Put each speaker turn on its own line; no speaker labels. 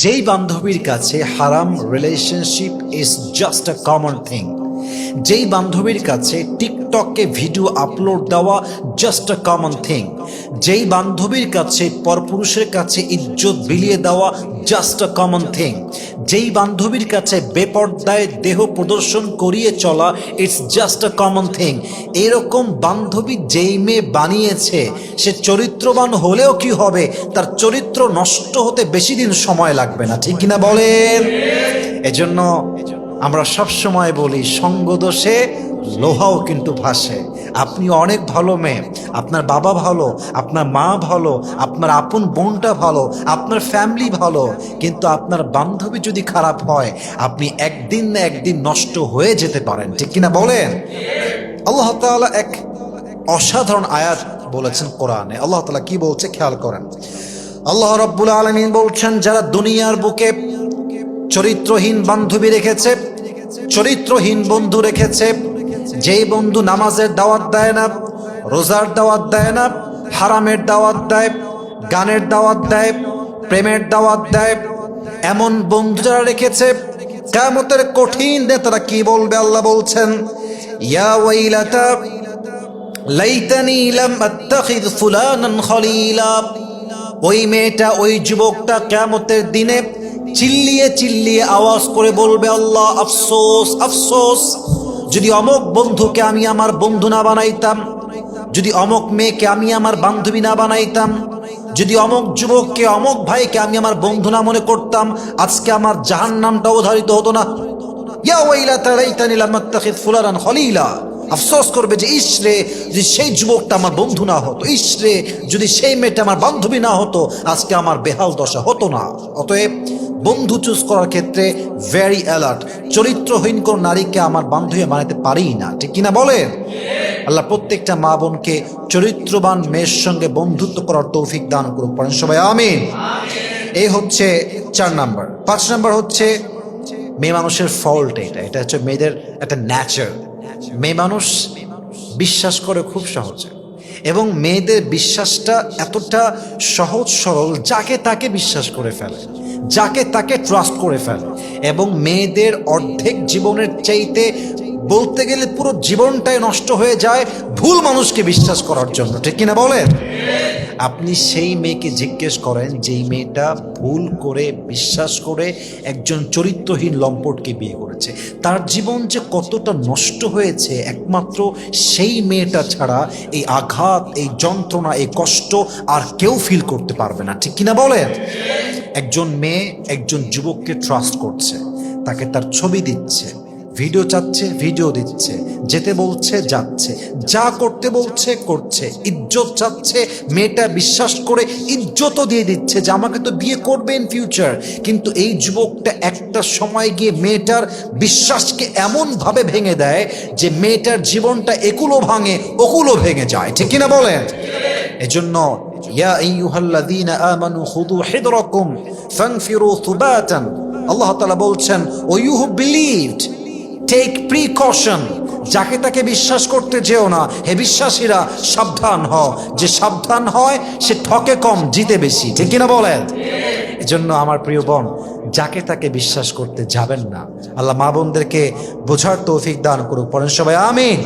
যেই বান্ধবীর কাছে হারাম relationship is just a common thing যেই বান্ধবীর কাছে টিকটকে ভিডিও আপলোড দেওয়া জাস্ট আ কমন থিং যেই বান্ধবীর কাছে পরপুরুষের কাছে ইজ্জত বিলিয়ে দেওয়া জাস্ট আ কমন থিং যেই বান্ধবীর কাছে বেপর্দায় দেহ প্রদর্শন করিয়ে চলা it's just a common thing এরকম বান্ধবী যেই মেয়ে বানিয়েছে, সে চরিত্রবান হলেও কি হবে? তার চরিত্র নষ্ট হতে বেশি দিন সময় লাগবে না, ঠিক কিনা বলেন? এজন্য আমরা সব সময় বলি সঙ্গদোষে লোহাও কিন্তু ভাসে। আপনি অনেক ভালো মেয়ে। আপনার বাবা ভালো, আপনার মা ভালো, আপনার আপন বোনটা ভালো, আপনার ফ্যামিলি ভালো। কিন্তু আপনার বান্ধবী যদি খারাপ হয়, আপনি একদিন না একদিন নষ্ট হয়ে যেতে পারেন। ঠিক কিনা বলেন? আল্লাহ তাআলা এক অসাধারণ আয়াত বলেছেন কোরআনে। আল্লাহ তালা কি বলছে খেয়াল করেন। আল্লাহ রব্বুল আলমিন বলছেন, যারা দুনিয়ার বুকে চরিত্রহীন বান্ধবী রেখেছে, চরিত্রহীন বন্ধু রেখেছে যেই বন্ধু নামাজের দাওয়াত দেয় না, রোজার দাওয়াত দেয় না, হারামের দাওয়াত দেয়, গানের দাওয়াত দেয়, প্রেমের দাওয়াত দেয়, এমন বন্ধু যারা রেখেছে কেমতের কঠিন দে তারা কি বলবে আল্লাহ বলছেন? ইয়া ওয়াইলাতা লাইতানি লাম আত্তাখিদ ফুলানান খলিলা। ওই মেয়েটা, ওই যুবকটা কেমতের দিনে চিল্লিয়ে চিল্লিয়ে আওয়াজ করে বলবে, আল্লাহ, আফসোস আফসোস। যদি অমক বন্ধুকে আমি আমার বন্ধু না বানাইতাম, যদি অমক মেয়েকে আমি আমার বান্ধবী না বানাইতাম, যদি অমক যুবককে, অমক ভাইকে আমি আমার বন্ধু না মনে করতাম, আজকে আমার জাহান নামটা অধারিত হতো না। আফসোস করবে যে ইসরে যদি সেই যুবকটা আমার বন্ধু না হতো ইসরে যদি সেই মেয়েটা আমার বান্ধবী না হতো, আজকে আমার বেহাল দশা হতো না। অতএব বন্ধু চুজ করার ক্ষেত্রে ভেরি অ্যালার্ট চরিত্রহীন কোন নারীকে আমার বান্ধবী বানাতে পারি না, ঠিক কিনা বলেন? আল্লাহ প্রত্যেকটা মা বোনকে চরিত্রবান মেয়ের সঙ্গে বন্ধুত্ব করার তৌফিক দান করুক পারেন সবাই, আমিন। এই হচ্ছে চার নাম্বার, পাঁচ নাম্বার হচ্ছে মেয়ে মানুষের ফল্ট এটা এটা হচ্ছে মেয়েদের একটা ন্যাচার মেয়ে মানুষ বিশ্বাস করে খুব সহজে, এবং মেয়েদের বিশ্বাসটা এতটা সহজ সরল যাকে তাকে বিশ্বাস করে ফেলে। যাকে তাকে ট্রাস্ট করে ফেলে। এবং মেয়েদের অর্ধেক জীবনের চাইতে বলতে গেলে পুরো জীবনটাই নষ্ট হয়ে যায় ভুল মানুষকে বিশ্বাস করার জন্য। ঠিক কিনা বলেন? আপনি সেই মেয়েকে জিজ্ঞেস করেন, যেই মেয়েটা ভুল করে বিশ্বাস করে একজন চরিত্রহীন লম্পটকে বিয়ে করেছে। তার জীবন যে কতটা নষ্ট হয়েছে, একমাত্র সেই মেয়েটা ছাড়া এই আঘাত, এই যন্ত্রণা, এই কষ্ট আর কেউ ফিল করতে পারবে না। ঠিক কিনা বলেন? একজন মেয়ে একজন যুবককে ট্রাস্ট করছে, তাকে তার ছবি দিচ্ছে ভিডিও চাচ্ছে, ভিডিও দিচ্ছে, যেতে বলছে, যাচ্ছে। যা করতে বলছে, করছে। ইজ্জত চাচ্ছে, মেয়েটা বিশ্বাস করে ইজ্জতও দিয়ে দিচ্ছে যে আমাকে তো বিয়ে করবে ইন ফিউচার কিন্তু এই যুবকটা একটা সময় গিয়ে মেয়েটার বিশ্বাসকে এমনভাবে ভেঙে দেয় যে মেয়েটার জীবনটা একুলো ভাঙে ওকুলো ভেঙে যায়। ঠিক কিনা বলেন? এজন্য ইয়া আইয়ুহাল্লাযীনা আমানু খুদু হিদরাকুম ফানফিরু থুবাতান আল্লাহ তাআলা বলছেন O you who believed take precaution যাকে তাকে বিশ্বাস করতে যেও না, হে বিশ্বাসীরা, সাবধান হ যে সাবধান হয়, সে ঠকে কম, জিতে বেশি। ঠিক কিনা বলেন? এজন্য আমার প্রিয় বোন, যাকে তাকে বিশ্বাস করতে যাবেন না, আল্লাহ মা বোনদেরকে বোঝার তৌফিক দান করুক। পড়েন সবাই, আমিন।